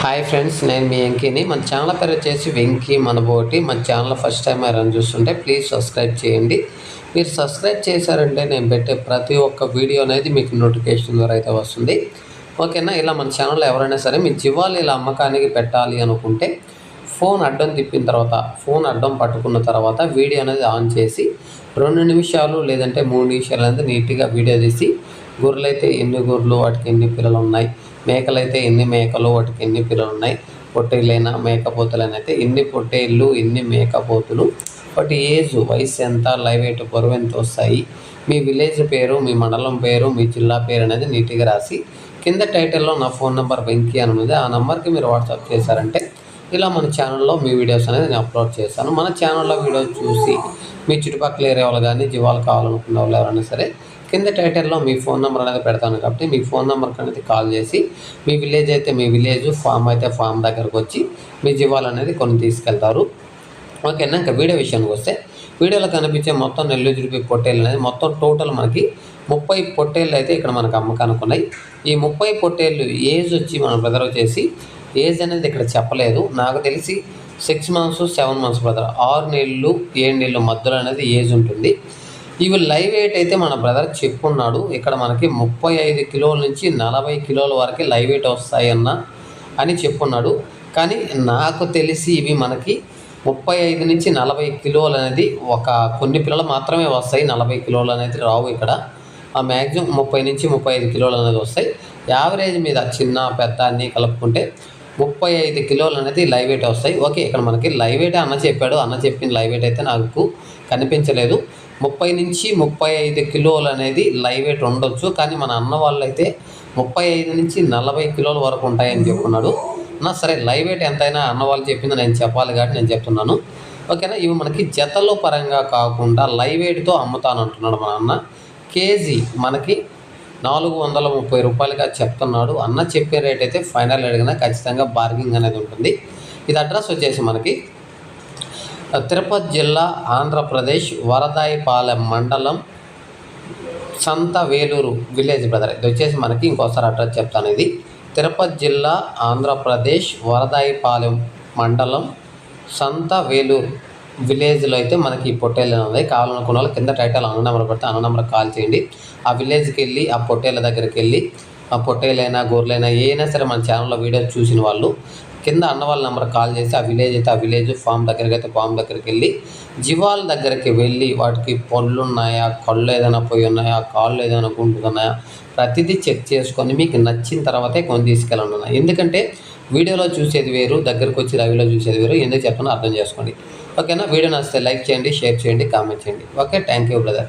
Hi friends నేను మీ వెంకీని. మన channel పేరు వచ్చేసి వెంకీ మనబోటి. మన ఛానల్ ఫస్ట్ టైం ఎవరైనా చూస్తుంటే ప్లీజ్ సబ్స్క్రైబ్ చేయండి. మీరు సబ్స్క్రైబ్ చేశారంటే నేను పెట్టే ప్రతి ఒక్క వీడియో అనేది మీకు నోటిఫికేషన్ ద్వారా అయితే వస్తుంది. ఓకేనా? ఇలా మన ఛానల్లో ఎవరైనా సరే మీ జీవాలు ఇలా అమ్మకానికి పెట్టాలి అనుకుంటే ఫోన్ అడ్డం తిప్పిన తర్వాత ఫోన్ అడ్డం పట్టుకున్న తర్వాత వీడియో అనేది ఆన్ చేసి రెండు నిమిషాలు లేదంటే మూడు నిమిషాలు అనేది నీట్గా వీడియో తీసి గొర్రెలు అయితే ఎన్ని గొర్రెలు వాటికి ఎన్ని పిల్లలు ఉన్నాయి మేకలు అయితే ఎన్ని మేకలు వాటికి ఎన్ని పిల్లలు ఉన్నాయి పొట్టేళ్ళైనా మేకపోతులైనా అయితే ఎన్ని పొట్టేళ్ళు ఎన్ని మేకపోతులు. వాటి ఏజ్ వయసు ఎంత లైవ్ వెయిట్ బరువు ఎంత వస్తాయి మీ విలేజ్ పేరు మీ మండలం పేరు మీ జిల్లా పేరు అనేది నీట్గా రాసి కింద టైటిల్లో నా ఫోన్ నెంబర్ వెంకీ అని ఉంది. ఆ నెంబర్కి మీరు వాట్సాప్ చేశారంటే ఇలా మన ఛానల్లో మీ వీడియోస్ అనేది నేను అప్లోడ్ చేశాను మన ఛానల్లో వీడియోస్ చూసి మీ చుట్టుపక్కల ఏరియా వాళ్ళు కానీ జీవాలు కావాలనుకున్న వాళ్ళు ఎవరైనా సరే కింద టైటిల్లో మీ ఫోన్ నెంబర్ అనేది పెడతాను కాబట్టి మీ ఫోన్ నెంబర్కి అనేది కాల్ చేసి మీ విలేజ్ అయితే మీ విలేజ్ ఫామ్ అయితే ఫామ్ దగ్గరకు వచ్చి మీ జీవాలు అనేది కొన్ని తీసుకెళ్తారు. ఓకేనా? ఇంకా వీడియో విషయానికి వస్తే వీడియోలో కనిపించే మొత్తం నెల్లూరు జుడిపి పొట్టేలు అనేది మొత్తం టోటల్ మనకి ముప్పై పొట్టేళ్ళు అయితే ఇక్కడ మనకు అమ్మకానికి ఉన్నాయి ఈ ముప్పై పొట్టేళ్ళు ఏజ్ వచ్చి మన బ్రదర్ వచ్చేసి ఏజ్ అనేది ఇక్కడ చెప్పలేదు. నాకు తెలిసి six months seven months brother. ఆరు నెలలు ఏడు నెలలు మధ్యలో అనేది ఏజ్ ఉంటుంది. ఇవి లైవ్ వెయిట్ అయితే మన బ్రదర్ చెప్పున్నాడు. ఇక్కడ మనకి ముప్పై ఐదు కిలోల నుంచి నలభై కిలోల వరకు లైవ్ వెయిట్ వస్తాయన్న అని చెప్పున్నాడు. కానీ నాకు తెలిసి ఇవి మనకి ముప్పై ఐదు నుంచి నలభై కిలోలు అనేది ఒక కొన్ని పిల్లలు మాత్రమే వస్తాయి. నలభై కిలోలు అనేది రావు ఇక్కడ. ఆ మ్యాక్సిమం ముప్పై నుంచి ముప్పై ఐదు కిలోలు అనేది వస్తాయి. యావరేజ్ మీద చిన్న పెద్ద అన్నీ కలుపుకుంటే ముప్పై ఐదు కిలోలు అనేది లైవ్ వెయిట్ వస్తాయి. ఓకే ఇక్కడ మనకి లైవ్ వెయిట్ అన్న చెప్పాడు. అన్న చెప్పిన లైవ్ వెయిట్ అయితే నాకు కనిపించలేదు. ముప్పై నుంచి ముప్పై ఐదు కిలోలు అనేది లైవ్ వెయిట్ ఉండొచ్చు. కానీ మన అన్న వాళ్ళు అయితే ముప్పై ఐదు నుంచి నలభై కిలోల వరకు ఉంటాయని చెప్పుకున్నాడు నా సరే లైవ్ వెయిట్ ఎంతైనా అన్న వాళ్ళు చెప్పింది నేను చెప్పాలి కాబట్టి నేను చెప్తున్నాను. ఓకేనా? ఇవి మనకి జతల పరంగా కాకుండా లైవ్ వెయిట్తో అమ్ముతాను అంటున్నాడు మన అన్న. కేజీ మనకి నాలుగు వందల ముప్పై రూపాయలుగా చెప్తున్నాడు. అన్న చెప్పే రేట్ అయితే ఫైనల్ అడిగినా ఖచ్చితంగా బార్గింగ్ అనేది ఉంటుంది. ఇది అడ్రస్ వచ్చేసి మనకి తిరుపతి జిల్లా ఆంధ్రప్రదేశ్ వరదాయిపాలెం మండలం సంత వేలూరు విలేజ్ బ్రదర్ ఇది వచ్చేసి మనకి ఇంకోసారి అడ్రస్ చెప్తాను ఇది. తిరుపతి జిల్లా ఆంధ్రప్రదేశ్ వరదాయిపాలెం మండలం సంత వేలూరు విలేజ్లో అయితే మనకి పొట్టేలు ఉంది కావాలనుకున్న వాళ్ళు కింద టైటిల్ అన్న నెంబర్ పెడితే అన్న నెంబర్ కాల్ చేయండి. ఆ విలేజ్కి వెళ్ళి ఆ పొట్టేళ్ళ దగ్గరికి వెళ్ళి ఆ పొట్టేలైనా గొర్రెలైనా ఏదైనా సరే మన ఛానల్లో వీడియోస్ చూసిన వాళ్ళు కింద అన్న వాళ్ళ నెంబర్ కాల్ చేసి ఆ విలేజ్ అయితే ఆ విలేజ్ ఫామ్ దగ్గరికి అయితే ఫామ్ దగ్గరికి వెళ్ళి జీవాల దగ్గరికి వెళ్ళి వాటికి పళ్ళు ఉన్నాయా కళ్ళు ఏదైనా పోయి ఉన్నాయా కాళ్ళు ఏదైనా గుంటున్నాయా ప్రతిదీ చెక్ చేసుకొని మీకు నచ్చిన తర్వాతే కొని తీసుకెళ్ళండి ఎందుకంటే వీడియోలో చూసేది వేరు దగ్గరకు వచ్చి లైవ్లో చూసేది వేరు. ఎందుకు చెప్పనో అర్థం చేసుకోండి. ఓకేనా? వీడియో నచ్చితే లైక్ చేయండి షేర్ చేయండి కామెంట్ చేయండి. ఓకే? Thank you brother.